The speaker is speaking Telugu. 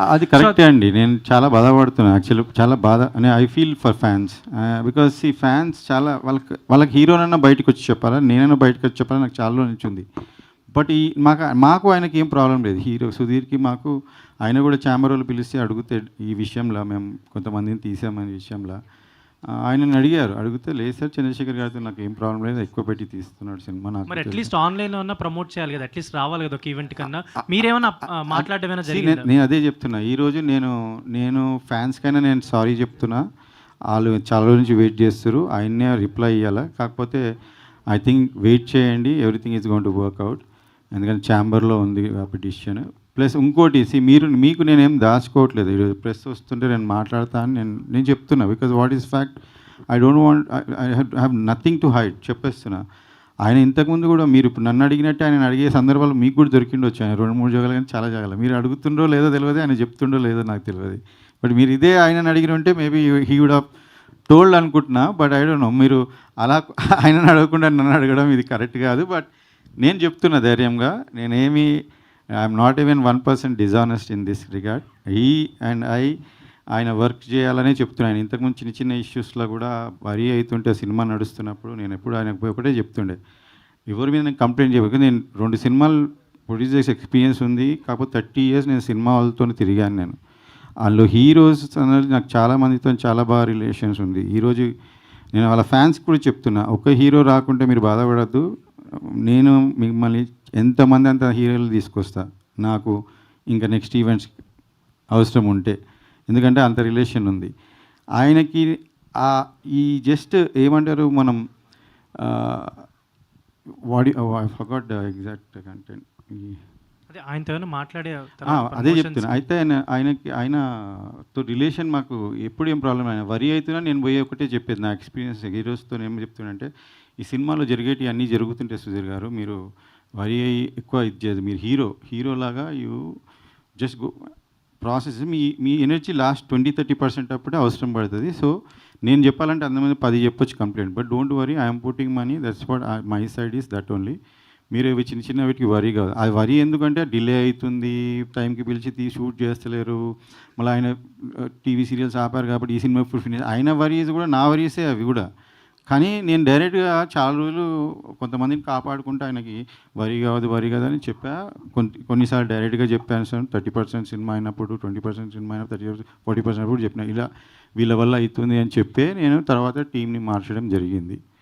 అది కరెక్టే అండి. నేను చాలా బాధపడుతున్నాను. యాక్చువల్లీ చాలా బాధ అనే I feel for fans because ఈ ఫ్యాన్స్ చాలా వాళ్ళకి వాళ్ళకి హీరోనన్నా బయటకు వచ్చి చెప్పాలా? నేనైనా బయటకు వచ్చి చెప్పాలా? నాకు చాలా నుంచి ఉంది. బట్ ఈ మాకు మాకు ఆయనకి ఏం ప్రాబ్లం లేదు. హీరో సుధీర్కి మాకు ఆయన కూడా ఛాంబర్ వాళ్ళు పిలిస్తే అడిగితే ఈ విషయంలో మేము కొంతమందిని తీసామనే విషయంలో. ఆయనని అడిగారు. అడిగితే లేదు సార్ చంద్రశేఖర్ గారితో నాకు ఏం ప్రాబ్లం లేదు ఎక్కువ పెట్టి తీస్తున్నాడు సినిమా నాకు మరి అట్లీస్ట్ ఆన్లైన్లో ప్రమోట్ చేయాలి కదా అట్లీస్ట్ రావాలి కదా ఒక ఈవెంట్ కన్నా. మీరేమన్నా జరిగిందా? నేను- అదే చెప్తున్నా. ఈరోజు నేను నేను ఫ్యాన్స్కైనా నేను సారీ చెప్తున్నా. వాళ్ళు చాలా రోజుల నుంచి వెయిట్ చేస్తారు ఆయన్నే రిప్లై ఇవ్వాలా కాకపోతే ఐ థింక్ వెయిట్ చేయండి everything is gone to work out ఎందుకంటే ఛాంబర్లో ఉంది ఆ డిసిషన్. ప్లస్ ఇంకోటి see, మీరు మీకు నేనేం దాచుకోవట్లేదు. ఈరోజు ప్రెస్ వస్తుంటే నేను మాట్లాడతా అని నేను నేను చెప్తున్నా. Because what is fact I don't want I have nothing to hide చెప్పేస్తున్నా. ఆయన ఇంతకుముందు కూడా మీరు ఇప్పుడు నన్ను అడిగినట్టే ఆయన అడిగే సందర్భాలు మీకు కూడా దొరికిండొచ్చు. ఆయన రెండు మూడు జగలు కానీ చాలా జగలు. మీరు అడుగుతుండో లేదో తెలియదు ఆయన చెప్తుండో లేదో నాకు తెలియదు బట్ మీరు ఇదే ఆయన అడిగిన ఉంటే maybe he would have told అనుకుంటున్నా. But I don't know. మీరు అలా ఆయనను అడగకుండా నన్ను అడగడం ఇది కరెక్ట్ కాదు. బట్ నేను చెప్తున్న ధైర్యంగా నేనేమి I'm not even one percent dishonest in this regard ఈ అండ్ ఐ ఆయన వర్క్ చేయాలనే చెప్తున్నాను. ఆయన ఇంతకుముందు చిన్న చిన్న ఇష్యూస్లో కూడా వరి అవుతుంటే సినిమా నడుస్తున్నప్పుడు నేను ఎప్పుడు ఆయనకు ఒకటే చెప్తుండే. ఎవరి మీద నేను కంప్లైంట్ చేయలేదు నేను రెండు సినిమాలు ప్రొడ్యూస్ చేసే ఎక్స్పీరియన్స్ ఉంది. కాకపోతే థర్టీ ఇయర్స్ నేను సినిమా వాళ్ళతో తిరిగాను నేను. అందులో హీరోస్ అనేది నాకు చాలా మందితో చాలా బాగా రిలేషన్స్ ఉంది. ఈరోజు నేను వాళ్ళ ఫ్యాన్స్ కూడా చెప్తున్నా ఒక హీరో రాకుంటే మీరు బాధపడద్దు. నేను మిమ్మల్ని ఎంతమంది అంత హీరోలు తీసుకొస్తా? నాకు ఇంకా నెక్స్ట్ ఈవెంట్స్ అవసరం ఉంటే. ఎందుకంటే అంత రిలేషన్ ఉంది. ఆయనకి ఆ ఈ జస్ట్ ఏమంటారు మనం వాడి ఐ ఫర్గాట్ ఎగ్జాక్ట్ కంటెంట్. అదే ఆయనతో మాట్లాడే అదే చెప్తున్నా. అయితే ఆయన ఆయనకి ఆయనతో రిలేషన్ మాకు ఎప్పుడు ఏం ప్రాబ్లం ఆయన వరి అవుతున్నా నేను పోయి ఒకటే చెప్పేది. నా ఎక్స్పీరియన్స్ హీరోస్తో ఏం చెప్తున్నంటే ఈ సినిమాలో జరిగేటి అన్నీ జరుగుతుంటే సుధీర్ గారు మీరు వరి అయ్యి ఎక్కువ ఇది చేయదు. మీరు హీరో హీరోలాగా యూ జస్ట్ గో ప్రాసెస్ మీ మీ energy last twenty thirty percent అప్పుడే అవసరం పడుతుంది. సో నేను చెప్పాలంటే అంతమంది పది చెప్పొచ్చు complaint but don't worry I'm putting money that's what my side is that only మీరు ఇవి చిన్న చిన్న వీటికి వరీ కాదు. అది వరీ ఎందుకంటే డిలే అవుతుంది. టైంకి పిలిచి తీ షూట్ చేస్తలేరు. మళ్ళీ ఆయన టీవీ సీరియల్స్ ఆపారు కాబట్టి ఈ సినిమా ఇప్పుడు ఫినిష్ ఆయన వరీస్ కూడా నా వరీసే అవి కూడా. కానీ నేను డైరెక్ట్గా చాలా రోజులు కొంతమందిని కాపాడుకుంటూ ఆయనకి వరి కాదు వరి కాదు అని చెప్పా. కొన్ని కొన్నిసార్లు డైరెక్ట్గా చెప్పాను సార్ థర్టీ పర్సెంట్ సినిమా అయినప్పుడు ట్వంటీ పర్సెంట్ సినిమా అయినప్పుడు థర్టీ పర్సెంట్ ఫార్టీ పర్సెంట్ అప్పుడు చెప్పిన ఇలా వీళ్ళ వల్ల అవుతుంది అని చెప్పే నేను తర్వాత టీంని మార్చడం జరిగింది.